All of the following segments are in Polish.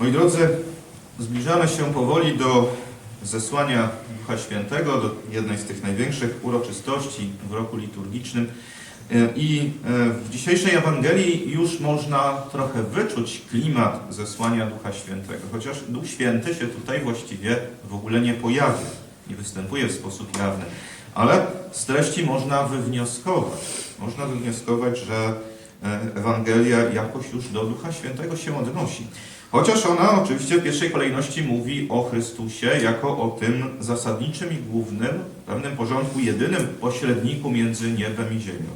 Moi drodzy, zbliżamy się powoli do zesłania Ducha Świętego, do jednej z tych największych uroczystości w roku liturgicznym. I e, w dzisiejszej Ewangelii już można trochę wyczuć klimat zesłania Ducha Świętego, chociaż Duch Święty się tutaj właściwie w ogóle nie pojawia, nie występuje w sposób jawny. Ale z treści można wywnioskować, można wywnioskować, że e, Ewangelia jakoś już do Ducha Świętego się odnosi. Chociaż ona oczywiście w pierwszej kolejności mówi o Chrystusie jako o tym zasadniczym i głównym, w pewnym porządku jedynym pośredniku między niebem i ziemią.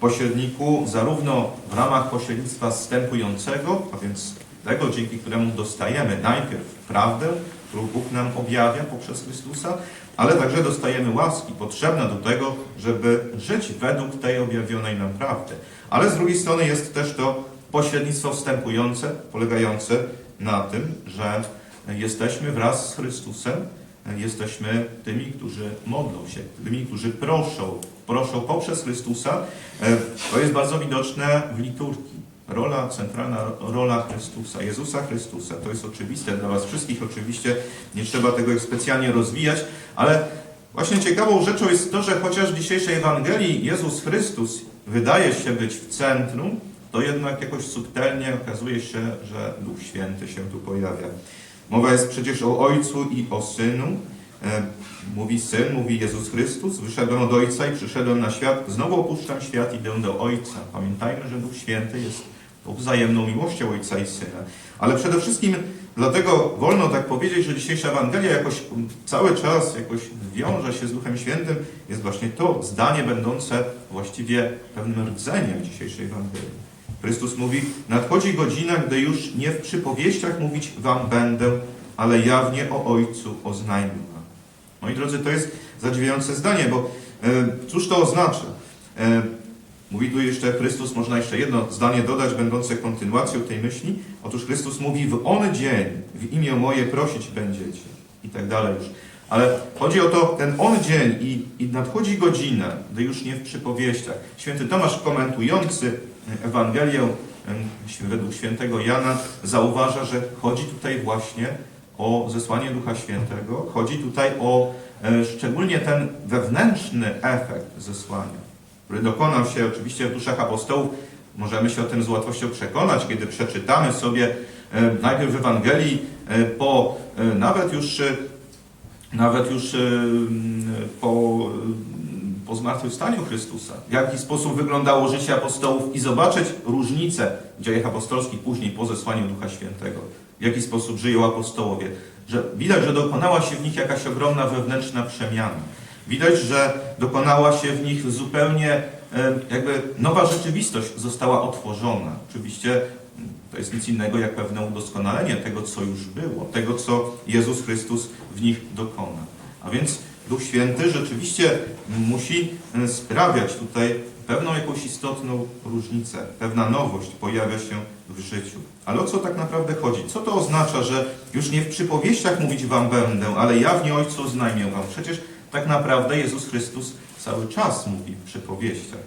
Pośredniku zarówno w ramach pośrednictwa wstępującego, a więc tego, dzięki któremu dostajemy najpierw prawdę, którą Bóg nam objawia poprzez Chrystusa, ale także dostajemy łaski potrzebne do tego, żeby żyć według tej objawionej nam prawdy. Ale z drugiej strony jest też to pośrednictwo wstępujące, polegające na tym, że jesteśmy wraz z Chrystusem, jesteśmy tymi, którzy modlą się, tymi, którzy proszą, proszą poprzez Chrystusa. To jest bardzo widoczne w liturgii. Rola, centralna rola Chrystusa, Jezusa Chrystusa. To jest oczywiste dla Was wszystkich, oczywiście nie trzeba tego specjalnie rozwijać, ale właśnie ciekawą rzeczą jest to, że chociaż w dzisiejszej Ewangelii Jezus Chrystus wydaje się być w centrum, to jednak jakoś subtelnie okazuje się, że Duch Święty się tu pojawia. Mowa jest przecież o Ojcu i o Synu. E, Mówi Syn, mówi Jezus Chrystus, wyszedłem od Ojca i przyszedłem na świat, znowu opuszczam świat i idę do Ojca. Pamiętajmy, że Duch Święty jest wzajemną miłością Ojca i Syna. Ale przede wszystkim dlatego wolno tak powiedzieć, że dzisiejsza Ewangelia jakoś cały czas jakoś wiąże się z Duchem Świętym, jest właśnie to zdanie będące właściwie pewnym rdzeniem dzisiejszej Ewangelii. Chrystus mówi, nadchodzi godzina, gdy już nie w przypowieściach mówić wam będę, ale jawnie o Ojcu oznajmię wam. Moi drodzy, to jest zadziwiające zdanie, bo e, cóż to oznacza? E, mówi tu jeszcze Chrystus, można jeszcze jedno zdanie dodać, będące kontynuacją tej myśli. Otóż Chrystus mówi, w on dzień w imię moje prosić będziecie i tak dalej już. Ale chodzi o to, ten on dzień i, i nadchodzi godzina, gdy już nie w przypowieściach. Święty Tomasz komentujący Ewangelię według świętego Jana zauważa, że chodzi tutaj właśnie o zesłanie Ducha Świętego. Chodzi tutaj o e, szczególnie ten wewnętrzny efekt zesłania, który dokonał się oczywiście w duszach apostołów. Możemy się o tym z łatwością przekonać, kiedy przeczytamy sobie e, najpierw w Ewangelii e, po nawet już nawet już e, po, po zmartwychwstaniu Chrystusa, w jaki sposób wyglądało życie apostołów i zobaczyć różnicę w dziejach apostolskich później po zesłaniu Ducha Świętego, w jaki sposób żyją apostołowie, że widać, że dokonała się w nich jakaś ogromna wewnętrzna przemiana. Widać, że dokonała się w nich zupełnie e, jakby nowa rzeczywistość została otworzona. Oczywiście to jest nic innego jak pewne udoskonalenie tego, co już było, tego, co Jezus Chrystus w nich dokona. A więc Duch Święty rzeczywiście musi e, sprawiać tutaj pewną jakąś istotną różnicę, pewna nowość pojawia się w życiu. Ale o co tak naprawdę chodzi? Co to oznacza, że już nie w przypowieściach mówić wam będę, ale jawnie Ojcu oznajmię wam? Przecież tak naprawdę Jezus Chrystus cały czas mówi w przypowieściach.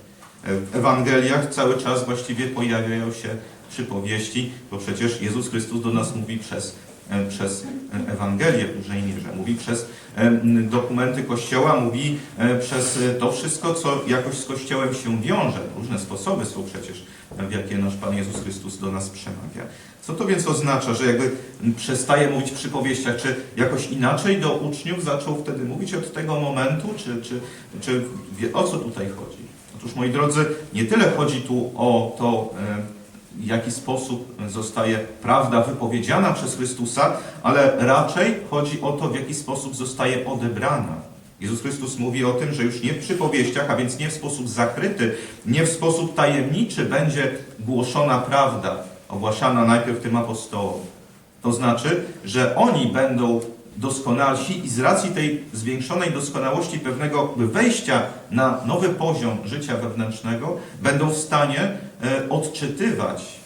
E, W Ewangeliach cały czas właściwie pojawiają się przypowieści, bo przecież Jezus Chrystus do nas mówi przez, e, przez Ewangelię w dużej mierze. Mówi przez e, dokumenty Kościoła, mówi e, przez to wszystko, co jakoś z Kościołem się wiąże. Różne sposoby są przecież, w jakie nasz Pan Jezus Chrystus do nas przemawia. Co to więc oznacza, że jakby przestaje mówić przypowieściach, czy jakoś inaczej do uczniów zaczął wtedy mówić od tego momentu, czy, czy, czy o co tutaj chodzi? Otóż, moi drodzy, nie tyle chodzi tu o to, e, w jaki sposób zostaje prawda wypowiedziana przez Chrystusa, ale raczej chodzi o to, w jaki sposób zostaje odebrana. Jezus Chrystus mówi o tym, że już nie w przypowieściach, a więc nie w sposób zakryty, nie w sposób tajemniczy będzie głoszona prawda, ogłaszana najpierw tym apostołom. To znaczy, że oni będą doskonalsi i z racji tej zwiększonej doskonałości pewnego wejścia na nowy poziom życia wewnętrznego będą w stanie odczytywać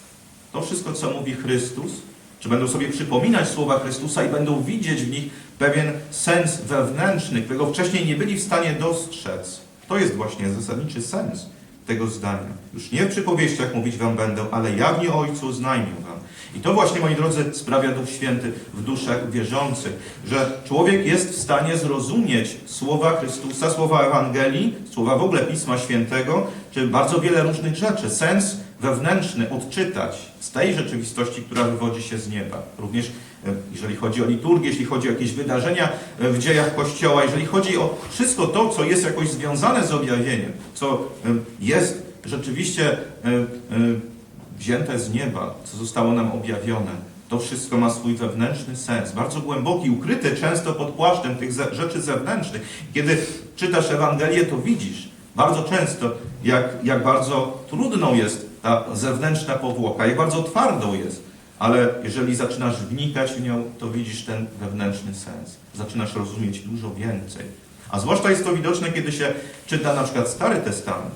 to wszystko, co mówi Chrystus, czy będą sobie przypominać słowa Chrystusa i będą widzieć w nich pewien sens wewnętrzny, którego wcześniej nie byli w stanie dostrzec. To jest właśnie zasadniczy sens tego zdania. Już nie w przypowieściach mówić wam będę, ale jawnie Ojcu znajmię wam. I to właśnie, moi drodzy, sprawia Duch Święty w duszach wierzących, że człowiek jest w stanie zrozumieć słowa Chrystusa, słowa Ewangelii, słowa w ogóle Pisma Świętego, czy bardzo wiele różnych rzeczy, sens wewnętrzny odczytać z tej rzeczywistości, która wywodzi się z nieba. Również jeżeli chodzi o liturgię, jeśli chodzi o jakieś wydarzenia e, w dziejach Kościoła, jeżeli chodzi o wszystko to, co jest jakoś związane z objawieniem, co e, jest rzeczywiście e, wzięte z nieba, co zostało nam objawione. To wszystko ma swój wewnętrzny sens, bardzo głęboki, ukryty często pod płaszczem tych ze- rzeczy zewnętrznych. Kiedy czytasz Ewangelię, to widzisz bardzo często, jak, jak bardzo trudną jest ta zewnętrzna powłoka, jak bardzo twardą jest. Ale jeżeli zaczynasz wnikać w nią, to widzisz ten wewnętrzny sens. Zaczynasz rozumieć dużo więcej. A zwłaszcza jest to widoczne, kiedy się czyta na przykład Stary Testament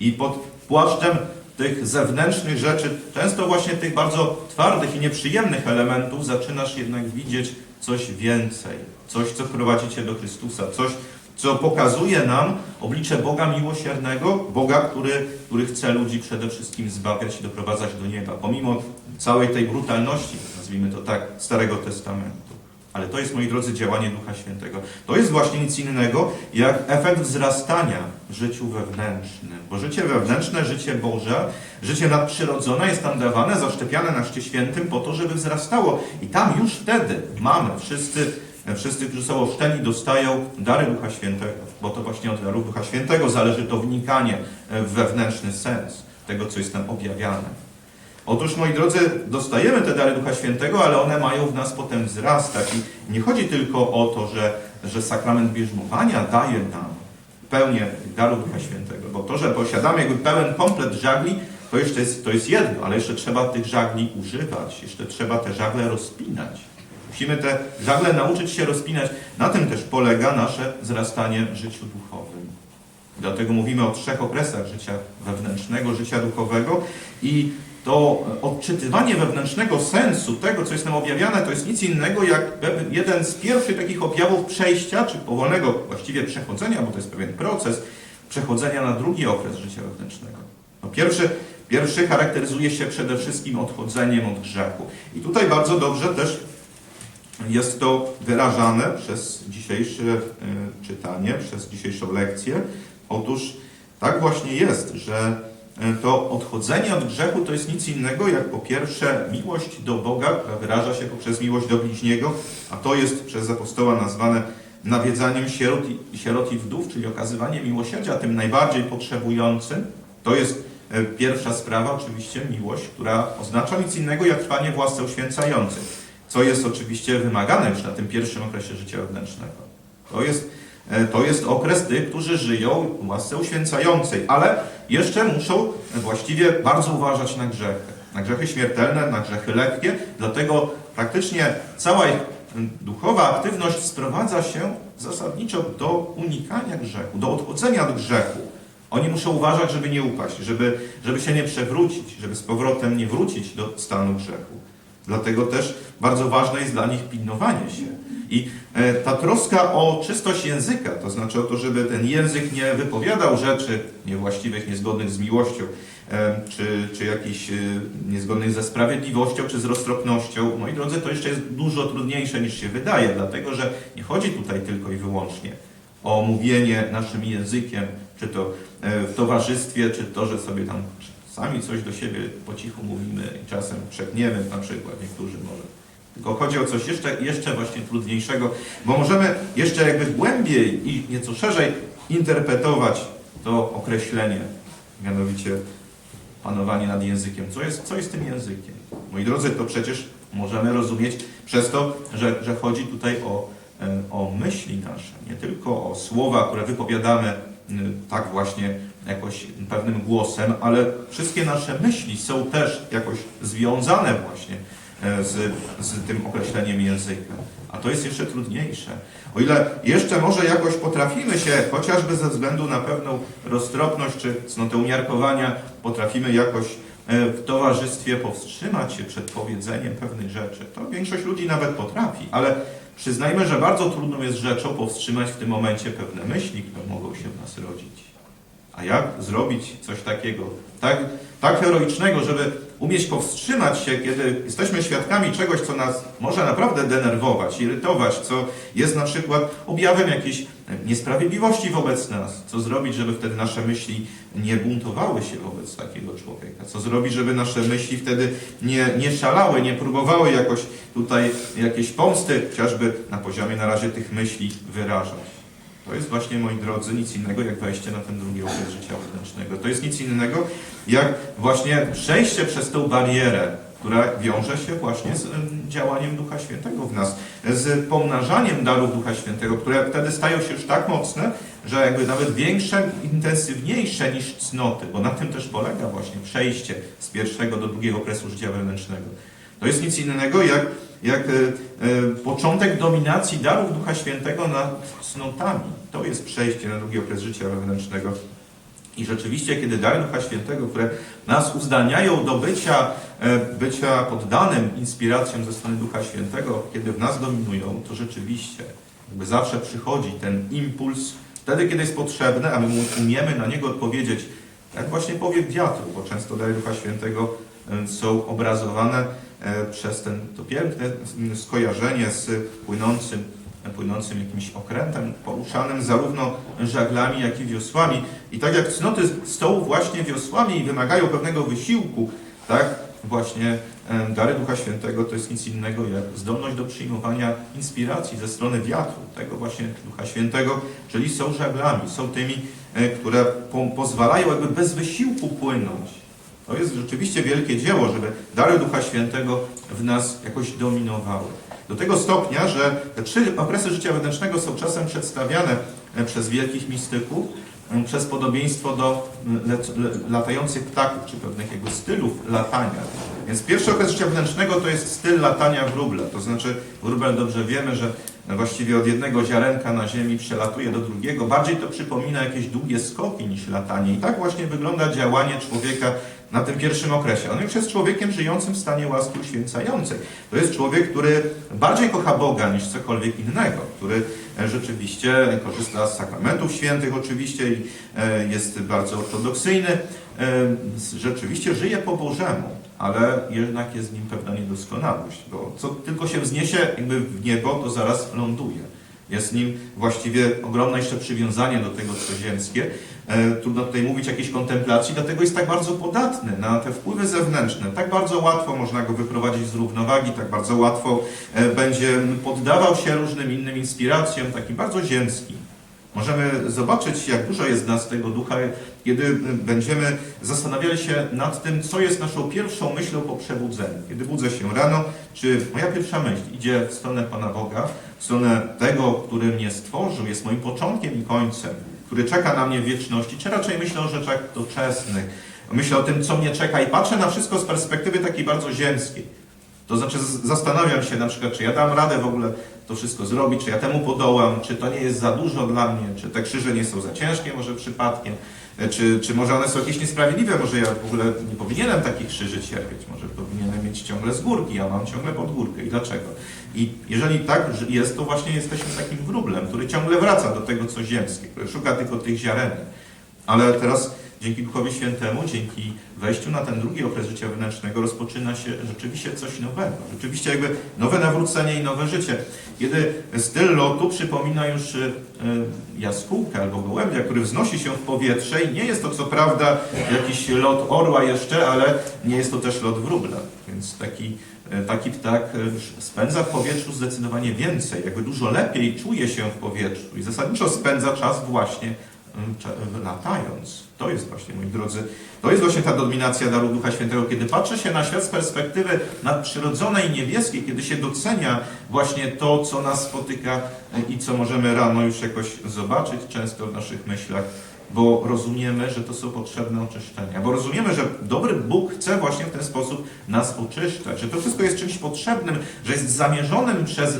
i pod płaszczem tych zewnętrznych rzeczy, często właśnie tych bardzo twardych i nieprzyjemnych elementów, zaczynasz jednak widzieć coś więcej. Coś, co prowadzi cię do Chrystusa. Coś, co pokazuje nam oblicze Boga miłosiernego, Boga, który, który chce ludzi przede wszystkim zbawiać i doprowadzać do nieba, pomimo całej tej brutalności, nazwijmy to tak, Starego Testamentu. Ale to jest, moi drodzy, działanie Ducha Świętego. To jest właśnie nic innego, jak efekt wzrastania w życiu wewnętrznym. Bo życie wewnętrzne, życie Boże, życie nadprzyrodzone jest nam dawane, zaszczepiane na Chrzcie Świętym po to, żeby wzrastało. I tam już wtedy mamy wszyscy, wszyscy, którzy są ochrzczeni, dostają dary Ducha Świętego. Bo to właśnie od darów Ducha Świętego zależy to wnikanie w wewnętrzny sens tego, co jest nam objawiane. Otóż, moi drodzy, dostajemy te dary Ducha Świętego, ale one mają w nas potem wzrastać. I nie chodzi tylko o to, że, że sakrament bierzmowania daje nam pełnię daru Ducha Świętego, bo to, że posiadamy jakby pełen komplet żagli, to jeszcze jest, to jest jedno, ale jeszcze trzeba tych żagli używać, jeszcze trzeba te żagle rozpinać. Musimy te żagle nauczyć się rozpinać. Na tym też polega nasze wzrastanie w życiu duchowym. Dlatego mówimy o trzech okresach życia wewnętrznego, życia duchowego i to odczytywanie wewnętrznego sensu tego, co jest nam objawiane, to jest nic innego jak jeden z pierwszych takich objawów przejścia, czy powolnego właściwie przechodzenia, bo to jest pewien proces, przechodzenia na drugi okres życia wewnętrznego. No pierwszy, pierwszy charakteryzuje się przede wszystkim odchodzeniem od grzechu. I tutaj bardzo dobrze też jest to wyrażane przez dzisiejsze y, czytanie, przez dzisiejszą lekcję. Otóż tak właśnie jest, że y, to odchodzenie od grzechu to jest nic innego jak po pierwsze miłość do Boga, która wyraża się poprzez miłość do bliźniego, a to jest przez apostoła nazwane nawiedzaniem sierot i, sierot i wdów, czyli okazywanie miłosierdzia tym najbardziej potrzebującym. To jest y, pierwsza sprawa, oczywiście miłość, która oznacza nic innego jak trwanie w łasce co jest oczywiście wymagane już na tym pierwszym okresie życia wewnętrznego. To jest, e, to jest okres tych, którzy żyją w łasce uświęcającej, ale jeszcze muszą właściwie bardzo uważać na grzechy. Na grzechy śmiertelne, na grzechy lekkie, dlatego praktycznie cała ich duchowa aktywność sprowadza się zasadniczo do unikania grzechu, do odchodzenia od grzechu. Oni muszą uważać, żeby nie upaść, żeby, żeby się nie przewrócić, żeby z powrotem nie wrócić do stanu grzechu. Dlatego też bardzo ważne jest dla nich pilnowanie się. I e, ta troska o czystość języka, to znaczy o to, żeby ten język nie wypowiadał rzeczy niewłaściwych, niezgodnych z miłością, e, czy, czy jakichś e, niezgodnych ze sprawiedliwością, czy z roztropnością. Moi drodzy, to jeszcze jest dużo trudniejsze niż się wydaje, dlatego że nie chodzi tutaj tylko i wyłącznie o mówienie naszym językiem, czy to w towarzystwie, czy to, że sobie tam sami coś do siebie po cichu mówimy i czasem przekniemy na przykład, niektórzy może. Tylko chodzi o coś jeszcze, jeszcze właśnie trudniejszego, bo możemy jeszcze jakby głębiej i nieco szerzej interpretować to określenie, mianowicie panowanie nad językiem. Co jest, co jest tym językiem? Moi drodzy, to przecież możemy rozumieć przez to, że, że chodzi tutaj o, e, o myśli nasze, nie tylko o słowa, które wypowiadamy tak właśnie jakoś pewnym głosem, ale wszystkie nasze myśli są też jakoś związane właśnie e, z, z tym określeniem języka. A to jest jeszcze trudniejsze. O ile jeszcze może jakoś potrafimy się, chociażby ze względu na pewną roztropność czy cnotę umiarkowania, potrafimy jakoś e, w towarzystwie powstrzymać się przed powiedzeniem pewnych rzeczy. To większość ludzi nawet potrafi, ale przyznajmy, że bardzo trudną jest rzeczą powstrzymać w tym momencie pewne myśli, które mogą się w nas rodzić. A jak zrobić coś takiego, tak, tak heroicznego, żeby umieć powstrzymać się, kiedy jesteśmy świadkami czegoś, co nas może naprawdę denerwować, irytować, co jest na przykład objawem jakiejś niesprawiedliwości wobec nas. Co zrobić, żeby wtedy nasze myśli nie buntowały się wobec takiego człowieka? Co zrobić, żeby nasze myśli wtedy nie, nie szalały, nie próbowały jakoś tutaj jakieś pomsty, chociażby na poziomie na razie tych myśli wyrażać? To jest właśnie, moi drodzy, nic innego jak wejście na ten drugi okres życia wewnętrznego. To jest nic innego jak właśnie przejście przez tą barierę, która wiąże się właśnie z em, działaniem Ducha Świętego w nas, z pomnażaniem darów Ducha Świętego, które wtedy stają się już tak mocne, że jakby nawet większe, intensywniejsze niż cnoty, bo na tym też polega właśnie przejście z pierwszego do drugiego okresu życia wewnętrznego. To jest nic innego jak, jak e, e, początek dominacji darów Ducha Świętego nad cnotami. To jest przejście na drugi okres życia wewnętrznego. I rzeczywiście, kiedy dary Ducha Świętego, które nas uzdalniają do bycia, e, bycia poddanym inspiracjom ze strony Ducha Świętego, kiedy w nas dominują, to rzeczywiście jakby zawsze przychodzi ten impuls, wtedy, kiedy jest potrzebny, a my umiemy na niego odpowiedzieć, jak właśnie powiew wiatru, bo często dary Ducha Świętego e, są obrazowane e, przez ten, to piękne mm, skojarzenie z płynącym, płynącym jakimś okrętem, poruszanym zarówno żaglami, jak i wiosłami. I tak jak cnoty są właśnie wiosłami i wymagają pewnego wysiłku, tak właśnie dary Ducha Świętego to jest nic innego jak zdolność do przyjmowania inspiracji ze strony wiatru, tego właśnie Ducha Świętego, czyli są żaglami, są tymi, e, które po, pozwalają jakby bez wysiłku płynąć. To jest rzeczywiście wielkie dzieło, żeby dary Ducha Świętego w nas jakoś dominowały. Do tego stopnia, że te trzy okresy życia wewnętrznego są czasem przedstawiane e, przez wielkich mistyków e, przez podobieństwo do le- latających ptaków, czy pewnych jego stylów latania. Więc pierwszy okres życia wewnętrznego to jest styl latania wróbla. To znaczy, wróbel dobrze wiemy, że właściwie od jednego ziarenka na ziemi przelatuje do drugiego. Bardziej to przypomina jakieś długie skoki niż latanie. I tak właśnie wygląda działanie człowieka na tym pierwszym okresie. On już jest człowiekiem żyjącym w stanie łaski uświęcającej. To jest człowiek, który bardziej kocha Boga niż cokolwiek innego, który e, rzeczywiście korzysta z sakramentów świętych oczywiście i e, jest bardzo ortodoksyjny. E, Rzeczywiście żyje po Bożemu, ale jednak jest w nim pewna niedoskonałość, bo co tylko się wzniesie jakby w niebo, to zaraz ląduje. Jest nim właściwie ogromne jeszcze przywiązanie do tego, co ziemskie. E, trudno tutaj mówić o jakiejś kontemplacji, dlatego jest tak bardzo podatny na te wpływy zewnętrzne. Tak bardzo łatwo można go wyprowadzić z równowagi, tak bardzo łatwo e, będzie poddawał się różnym innym inspiracjom, takim bardzo ziemskim. Możemy zobaczyć, jak dużo jest nas tego ducha, kiedy będziemy zastanawiali się nad tym, co jest naszą pierwszą myślą po przebudzeniu. Kiedy budzę się rano, czy moja pierwsza myśl idzie w stronę Pana Boga, w stronę tego, który mnie stworzył, jest moim początkiem i końcem, który czeka na mnie w wieczności, czy raczej myślę o rzeczach doczesnych, myślę o tym, co mnie czeka i patrzę na wszystko z perspektywy takiej bardzo ziemskiej. To znaczy zastanawiam się na przykład, czy ja dam radę w ogóle to wszystko zrobić, czy ja temu podołam, czy to nie jest za dużo dla mnie, czy te krzyże nie są za ciężkie może przypadkiem, e, czy, czy może one są jakieś niesprawiedliwe, może ja w ogóle nie powinienem takich krzyży cierpieć, może powinienem mieć ciągle z górki, a mam ciągle pod górkę i dlaczego? I jeżeli tak jest, to właśnie jesteśmy takim wróblem, który ciągle wraca do tego, co ziemskie, który szuka tylko tych ziarenek. Ale teraz dzięki Duchowi Świętemu, dzięki wejściu na ten drugi okres życia wewnętrznego rozpoczyna się rzeczywiście coś nowego. Rzeczywiście jakby nowe nawrócenie i nowe życie. Kiedy styl lotu przypomina już y, jaskółkę albo gołębia, który wznosi się w powietrze i nie jest to co prawda jakiś lot orła jeszcze, ale nie jest to też lot wróbla. Więc taki, y, taki ptak y, spędza w powietrzu zdecydowanie więcej, jakby dużo lepiej czuje się w powietrzu i zasadniczo spędza czas właśnie latając. To jest właśnie, moi drodzy, to jest właśnie ta dominacja daru Ducha Świętego, kiedy patrzy się na świat z perspektywy nadprzyrodzonej, niebieskiej, kiedy się docenia właśnie to, co nas spotyka e, i co możemy rano już jakoś zobaczyć często w naszych myślach, bo rozumiemy, że to są potrzebne oczyszczenia, bo rozumiemy, że dobry Bóg chce właśnie w ten sposób nas oczyszczać, że to wszystko jest czymś potrzebnym, że jest zamierzonym przez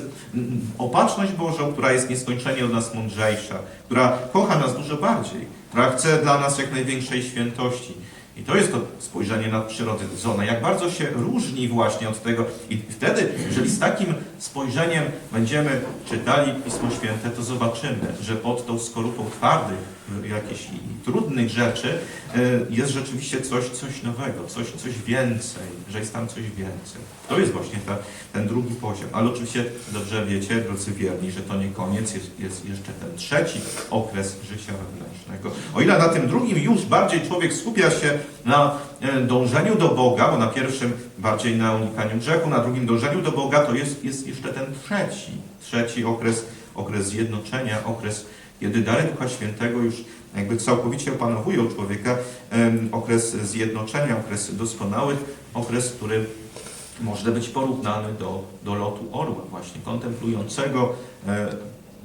opatrzność Bożą, która jest nieskończenie od nas mądrzejsza, która kocha nas dużo bardziej, która chce dla nas jak największej świętości. I to jest to spojrzenie nadprzyrodzone, jak bardzo się różni właśnie od tego. I wtedy, jeżeli z takim spojrzeniem będziemy czytali Pismo Święte, to zobaczymy, że pod tą skorupą twardych jakichś trudnych rzeczy, e, jest rzeczywiście coś, coś nowego, coś, coś więcej, że jest tam coś więcej. To jest właśnie ta, ten drugi poziom. Ale oczywiście dobrze wiecie, drodzy wierni, że to nie koniec, jest, jest jeszcze ten trzeci okres życia wewnętrznego. O ile na tym drugim już bardziej człowiek skupia się na e, dążeniu do Boga, bo na pierwszym bardziej na unikaniu grzechu, na drugim dążeniu do Boga, to jest, jest jeszcze ten trzeci, trzeci okres, okres zjednoczenia, okres, kiedy dary Ducha Świętego już jakby całkowicie opanowują człowieka, okres zjednoczenia, okres doskonałych, okres, który może być porównany do, do lotu orła, właśnie kontemplującego, e,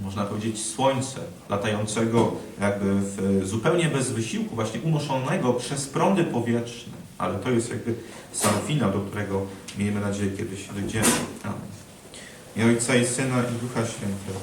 można powiedzieć, słońce, latającego jakby w, zupełnie bez wysiłku, właśnie unoszonego przez prądy powietrzne. Ale to jest jakby sam finał, do którego miejmy nadzieję kiedyś dojdziemy. Amen. I Ojca i Syna i Ducha Świętego.